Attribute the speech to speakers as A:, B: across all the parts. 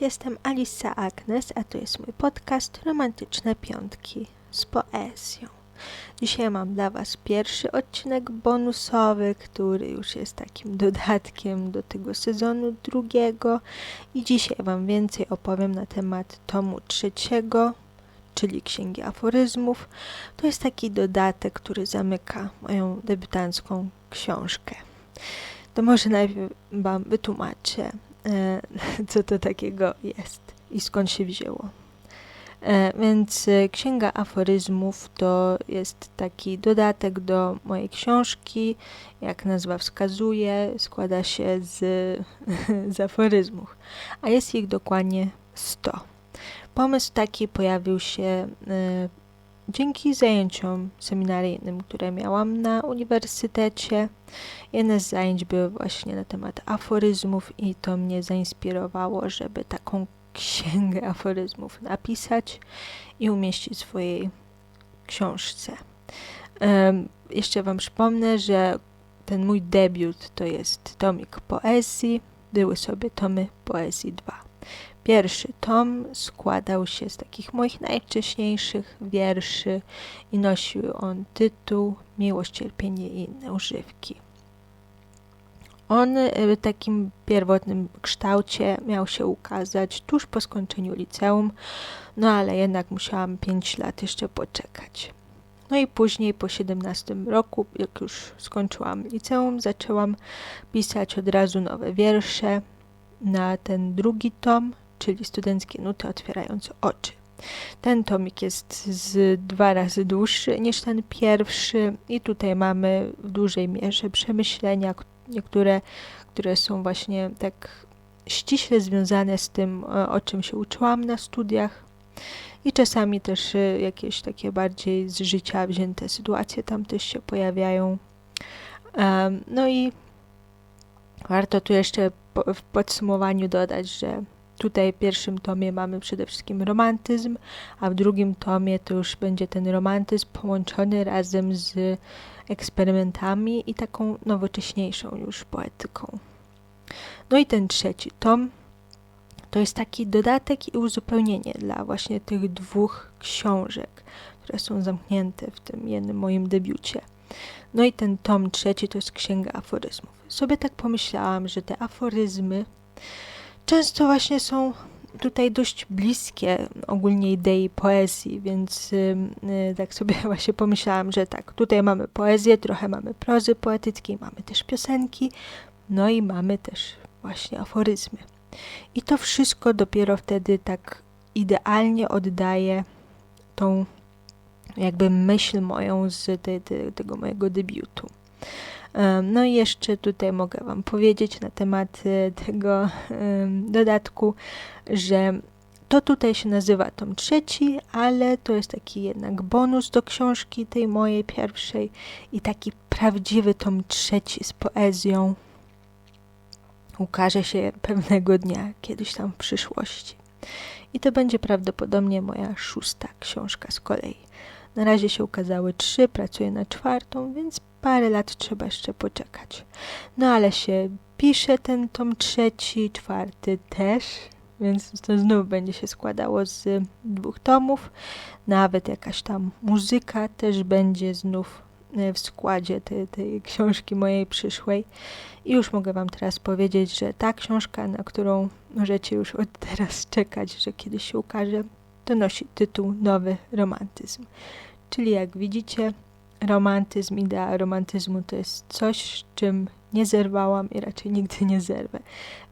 A: Jestem Alisa Agnes, a to jest mój podcast Romantyczne Piątki z poezją. Dzisiaj mam dla Was pierwszy odcinek bonusowy, który już jest takim dodatkiem do tego sezonu drugiego i dzisiaj Wam więcej opowiem na temat tomu trzeciego, czyli Księgi Aforyzmów. To jest taki dodatek, który zamyka moją debiutancką książkę. To może najpierw Wam wytłumaczę, co to takiego jest i skąd się wzięło. E, więc e, Księga Aforyzmów to jest taki dodatek do mojej książki. Jak nazwa wskazuje, składa się z, z aforyzmów, a jest ich dokładnie 100. Pomysł taki pojawił się dzięki zajęciom seminaryjnym, które miałam na uniwersytecie. Jedne z zajęć były właśnie na temat aforyzmów i to mnie zainspirowało, żeby taką księgę aforyzmów napisać i umieścić w swojej książce. Um, jeszcze Wam przypomnę, że ten mój debiut to jest tomik poezji. Były sobie tomy poezji 2. Pierwszy tom składał się z takich moich najwcześniejszych wierszy i nosił on tytuł Miłość, cierpienie i inne używki. On w takim pierwotnym kształcie miał się ukazać tuż po skończeniu liceum, no ale jednak musiałam 5 lat jeszcze poczekać. No i później po 17 roku, jak już skończyłam liceum, zaczęłam pisać od razu nowe wiersze na ten drugi tom, czyli studenckie nuty otwierające oczy. Ten tomik jest z dwa razy dłuższy niż ten pierwszy i tutaj mamy w dużej mierze przemyślenia, niektóre, które są właśnie tak ściśle związane z tym, o czym się uczyłam na studiach i czasami też e, jakieś takie bardziej z życia wzięte sytuacje tam też się pojawiają. No i warto tu jeszcze w podsumowaniu dodać, że Tutaj w pierwszym tomie mamy przede wszystkim romantyzm, a w drugim tomie to już będzie ten romantyzm połączony razem z eksperymentami i taką nowocześniejszą już poetyką. No i ten trzeci tom to jest taki dodatek i uzupełnienie dla właśnie tych dwóch książek, które są zamknięte w tym jednym moim debiucie. No i ten tom trzeci to jest Księga Aforyzmów. Sobie tak pomyślałam, że te aforyzmy często właśnie są tutaj dość bliskie ogólnie idei poezji, więc yy, tak sobie właśnie pomyślałam, że tak, tutaj mamy poezję, trochę mamy prozy poetyckiej, mamy też piosenki, no i mamy też właśnie aforyzmy. I to wszystko dopiero wtedy tak idealnie oddaje tą jakby myśl moją z te, te, tego mojego debiutu. No i jeszcze tutaj mogę Wam powiedzieć na temat e, tego dodatku, że to tutaj się nazywa tom trzeci, ale to jest taki jednak bonus do książki tej mojej pierwszej i taki prawdziwy tom trzeci z poezją ukaże się pewnego dnia, kiedyś tam w przyszłości. I to będzie prawdopodobnie moja szósta książka z kolei. Na razie się ukazały trzy, pracuję na czwartą, więc parę lat trzeba jeszcze poczekać. No ale się pisze ten tom trzeci, czwarty też, więc to znów będzie się składało z dwóch tomów. Nawet jakaś tam muzyka też będzie znów w składzie tej, tej książki mojej przyszłej. I już mogę Wam teraz powiedzieć, że ta książka, na którą możecie już od teraz czekać, że kiedyś się ukaże, to nosi tytuł Nowy Romantyzm. Czyli jak widzicie, romantyzm, idea romantyzmu to jest coś, czym nie zerwałam i raczej nigdy nie zerwę.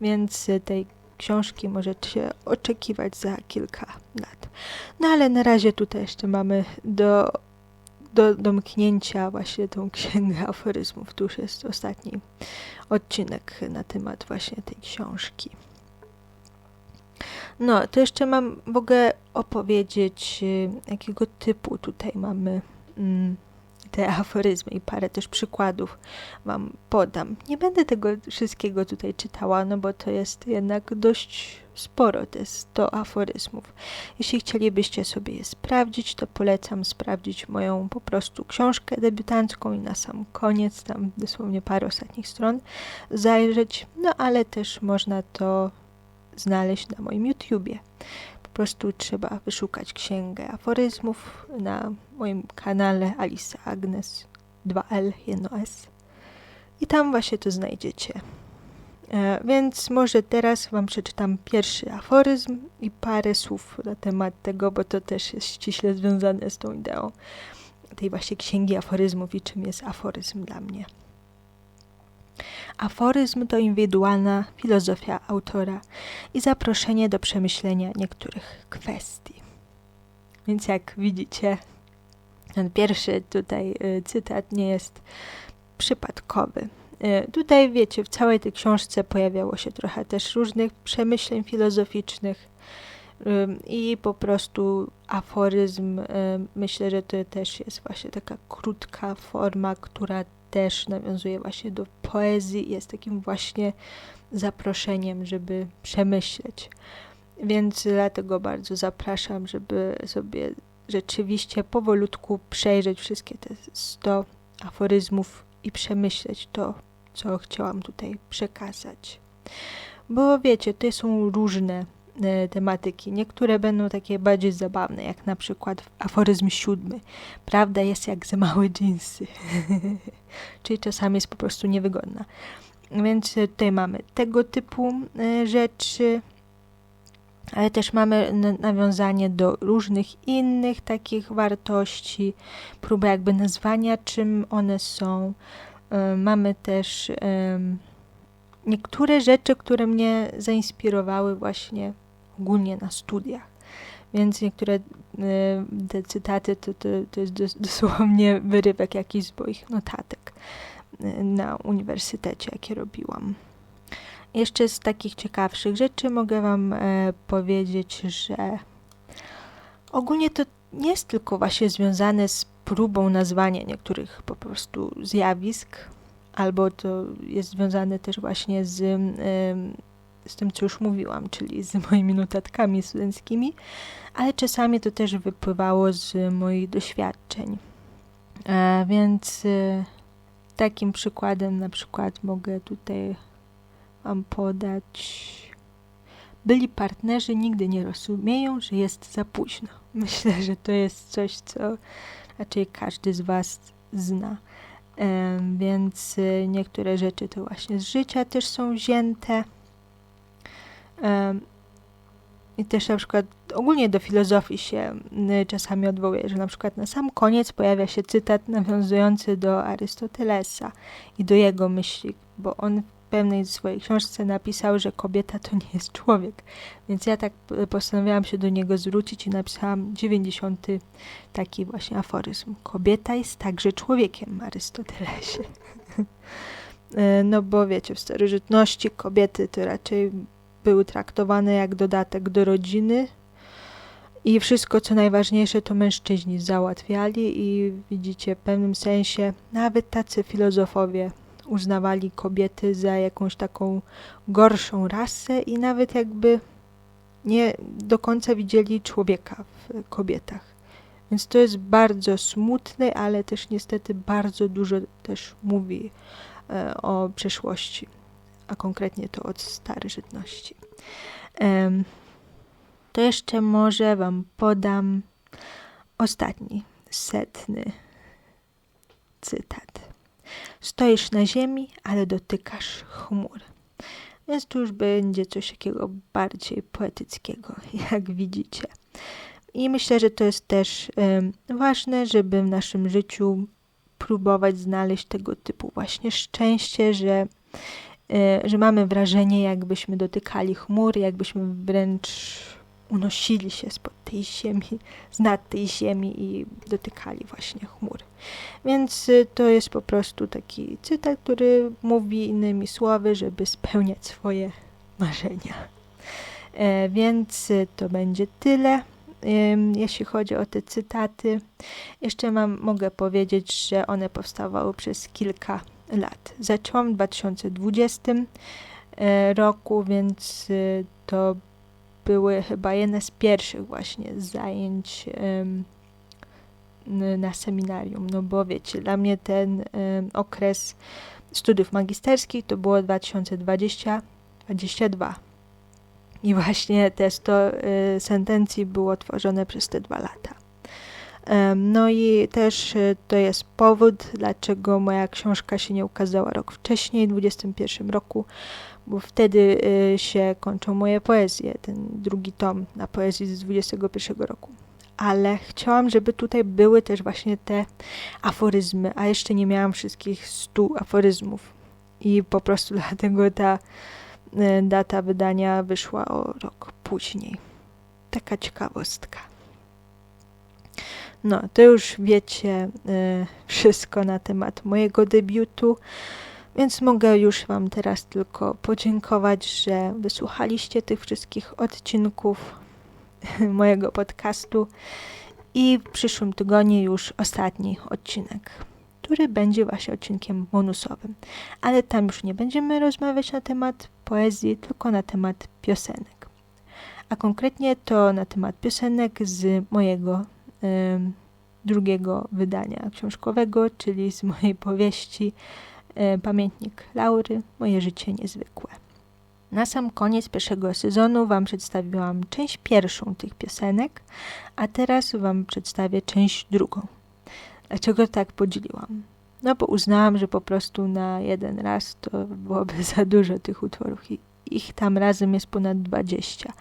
A: Więc tej książki możecie oczekiwać za kilka lat. No ale na razie tutaj jeszcze mamy do, do domknięcia właśnie tą księgę aforyzmów. Tu już jest ostatni odcinek na temat właśnie tej książki. No, to jeszcze mam, mogę opowiedzieć, y, jakiego typu tutaj mamy mm, te aforyzmy i parę też przykładów Wam podam. Nie będę tego wszystkiego tutaj czytała, no bo to jest jednak dość sporo, to jest 100 aforyzmów. Jeśli chcielibyście sobie je sprawdzić, to polecam sprawdzić moją po prostu książkę debiutancką i na sam koniec, tam dosłownie parę ostatnich stron, zajrzeć, no ale też można to znaleźć na moim YouTubie. Prostu trzeba wyszukać księgę aforyzmów na moim kanale Alisa Agnes 2L, 1S. I tam właśnie to znajdziecie. E, więc może teraz Wam przeczytam pierwszy aforyzm i parę słów na temat tego, bo to też jest ściśle związane z tą ideą tej właśnie księgi aforyzmów i czym jest aforyzm dla mnie. Aforyzm to indywidualna filozofia autora i zaproszenie do przemyślenia niektórych kwestii. Więc jak widzicie, ten pierwszy tutaj y, cytat nie jest przypadkowy. Y, tutaj, wiecie, w całej tej książce pojawiało się trochę też różnych przemyśleń filozoficznych i po prostu aforyzm, myślę, że to też jest właśnie taka krótka forma, która też nawiązuje właśnie do poezji, jest takim właśnie zaproszeniem, żeby przemyśleć. Więc dlatego bardzo zapraszam, żeby sobie rzeczywiście powolutku przejrzeć wszystkie te 100 aforyzmów i przemyśleć to, co chciałam tutaj przekazać. Bo wiecie, to są różne tematyki. Niektóre będą takie bardziej zabawne, jak na przykład aforyzm siódmy. Prawda jest jak za małe dżinsy. Czyli czasami jest po prostu niewygodna. Więc tutaj mamy tego typu e, rzeczy, ale też mamy nawiązanie do różnych innych takich wartości, próba jakby nazwania, czym one są. E, mamy też niektóre rzeczy, które mnie zainspirowały właśnie ogólnie na studiach. Więc niektóre e, te cytaty to, to, to jest dosłownie wyrywek jakiś z moich notatek e, na uniwersytecie, jakie robiłam. Jeszcze z takich ciekawszych rzeczy mogę Wam e, powiedzieć, że ogólnie to nie jest tylko właśnie związane z próbą nazwania niektórych po prostu zjawisk, albo to jest związane też właśnie z, e, z tym, co już mówiłam, czyli z moimi notatkami studenckimi, ale czasami to też wypływało z moich doświadczeń. E, więc e, takim przykładem na przykład mogę tutaj Wam podać. Byli partnerzy nigdy nie rozumieją, że jest za późno. Myślę, że to jest coś, co raczej każdy z Was zna. Więc e, niektóre rzeczy to właśnie z życia też są wzięte. I też na przykład ogólnie do filozofii się czasami odwołuje, że na przykład na sam koniec pojawia się cytat nawiązujący do Arystotelesa i do jego myśli, bo on w pewnej swojej książce napisał, że kobieta to nie jest człowiek. Więc ja tak postanowiłam się do niego zwrócić i napisałam 90 taki właśnie aforyzm. Kobieta jest także człowiekiem, Arystotelesie. E, no bo wiecie, w starożytności kobiety to raczej były traktowane jak dodatek do rodziny i wszystko, co najważniejsze, to mężczyźni załatwiali i widzicie, w pewnym sensie nawet tacy filozofowie uznawali kobiety za jakąś taką gorszą rasę i nawet jakby nie do końca widzieli człowieka w kobietach. Więc to jest bardzo smutne, ale też niestety bardzo dużo też mówi e, o przeszłości a konkretnie to od starożytności. To jeszcze może Wam podam ostatni, setny cytat. Stoisz na ziemi, ale dotykasz chmur. Więc tu już będzie coś takiego bardziej poetyckiego, jak widzicie. I myślę, że to jest też ważne, żeby w naszym życiu próbować znaleźć tego typu właśnie szczęście, że że mamy wrażenie, jakbyśmy dotykali chmur, jakbyśmy wręcz unosili się spod tej ziemi, z nad tej ziemi i dotykali właśnie chmur. Więc e, to jest po prostu taki cytat, który mówi innymi słowy, żeby spełniać swoje marzenia. E, więc to będzie tyle, jeśli chodzi o te cytaty. Jeszcze mam, mogę powiedzieć, że one powstawały przez kilka lat. Zaczęłam w 2020 e, roku, więc e, to były chyba jedne z pierwszych właśnie zajęć na seminarium, no bo wiecie, dla mnie ten okres studiów magisterskich to było 2020-2022. I właśnie te 100 sentencji było tworzone przez te dwa lata. No i też to jest powód, dlaczego moja książka się nie ukazała rok wcześniej, w 2021 roku, bo wtedy się kończą moje poezje, ten drugi tom na poezji z 2021 roku ale chciałam, żeby tutaj były też właśnie te aforyzmy, a jeszcze nie miałam wszystkich stu aforyzmów. I po prostu dlatego ta e, data wydania wyszła o rok później. Taka ciekawostka. No, to już wiecie y, wszystko na temat mojego debiutu, więc mogę już Wam teraz tylko podziękować, że wysłuchaliście tych wszystkich odcinków mojego podcastu i w przyszłym tygodniu już ostatni odcinek, który będzie właśnie odcinkiem bonusowym. Ale tam już nie będziemy rozmawiać na temat poezji, tylko na temat piosenek. A konkretnie to na temat piosenek z mojego drugiego wydania książkowego, czyli z mojej powieści Pamiętnik Laury, Moje życie niezwykłe. Na sam koniec pierwszego sezonu Wam przedstawiłam część pierwszą tych piosenek, a teraz Wam przedstawię część drugą. Dlaczego tak podzieliłam? No bo uznałam, że po prostu na jeden raz to byłoby za dużo tych utworów i ich tam razem jest ponad 20.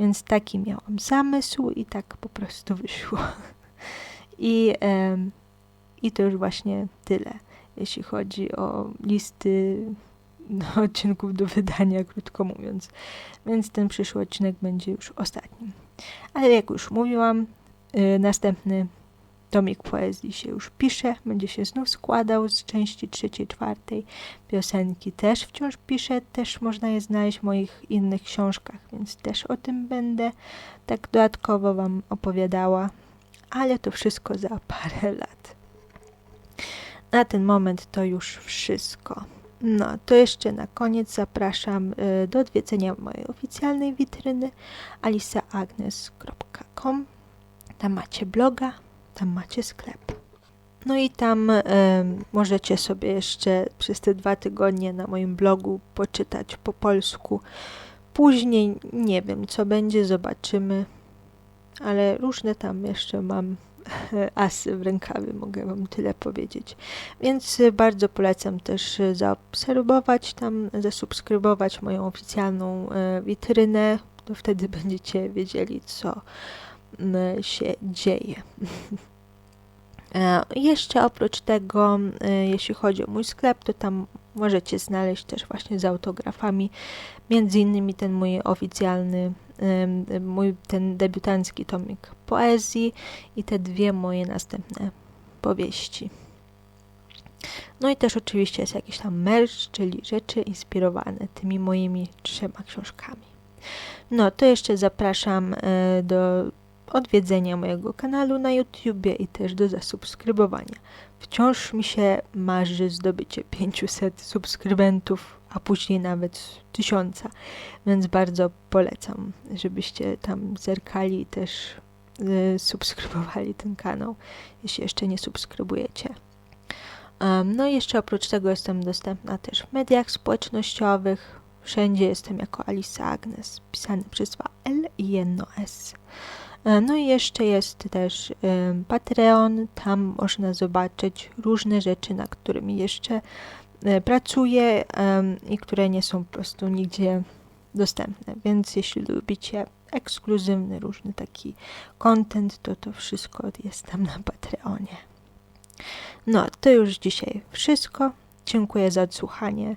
A: Więc taki miałam zamysł i tak po prostu wyszło. I, i to już właśnie tyle, jeśli chodzi o listy odcinków do wydania, krótko mówiąc. Więc ten przyszły odcinek będzie już ostatnim. Ale jak już mówiłam, yy, następny tomik poezji się już pisze, będzie się znów składał z części trzeciej, czwartej. Piosenki też wciąż piszę, też można je znaleźć w moich innych książkach, więc też o tym będę tak dodatkowo Wam opowiadała, ale to wszystko za parę lat. Na ten moment to już wszystko. No, to jeszcze na koniec zapraszam y, do odwiedzenia mojej oficjalnej witryny alisaagnes.com. Tam macie bloga, tam macie sklep. No i tam y, możecie sobie jeszcze przez te dwa tygodnie na moim blogu poczytać po polsku. Później nie wiem, co będzie, zobaczymy. Ale różne tam jeszcze mam asy w rękawie, mogę Wam tyle powiedzieć. Więc bardzo polecam też zaobserwować tam, zasubskrybować moją oficjalną e, witrynę, to wtedy będziecie wiedzieli, co się dzieje. E, jeszcze oprócz tego, e, jeśli chodzi o mój sklep, to tam możecie znaleźć też właśnie z autografami, między innymi ten mój oficjalny mój ten debiutancki tomik poezji i te dwie moje następne powieści. No i też oczywiście jest jakiś tam merch, czyli rzeczy inspirowane tymi moimi trzema książkami. No to jeszcze zapraszam e, do odwiedzenia mojego kanału na YouTubie i też do zasubskrybowania. Wciąż mi się marzy zdobycie 500 subskrybentów a później nawet tysiąca. Więc bardzo polecam, żebyście tam zerkali i też y, subskrybowali ten kanał, jeśli jeszcze nie subskrybujecie. Um, no i jeszcze oprócz tego jestem dostępna też w mediach społecznościowych. Wszędzie jestem jako Alisa Agnes, pisany przez dwa L i jedno S. E, no i jeszcze jest też Patreon, tam można zobaczyć różne rzeczy, na którymi jeszcze E, pracuję i które nie są po prostu nigdzie dostępne. Więc jeśli lubicie ekskluzywny, różny taki content, to to wszystko jest tam na Patreonie. No, to już dzisiaj wszystko. Dziękuję za odsłuchanie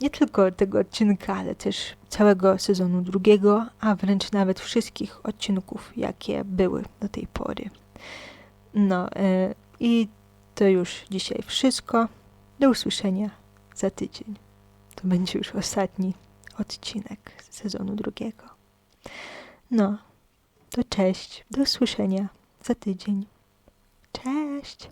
A: nie tylko tego odcinka, ale też całego sezonu drugiego, a wręcz nawet wszystkich odcinków, jakie były do tej pory. No yy, i to już dzisiaj wszystko. Do usłyszenia za tydzień. To będzie już ostatni odcinek sezonu drugiego. No, to cześć. Do usłyszenia za tydzień. Cześć.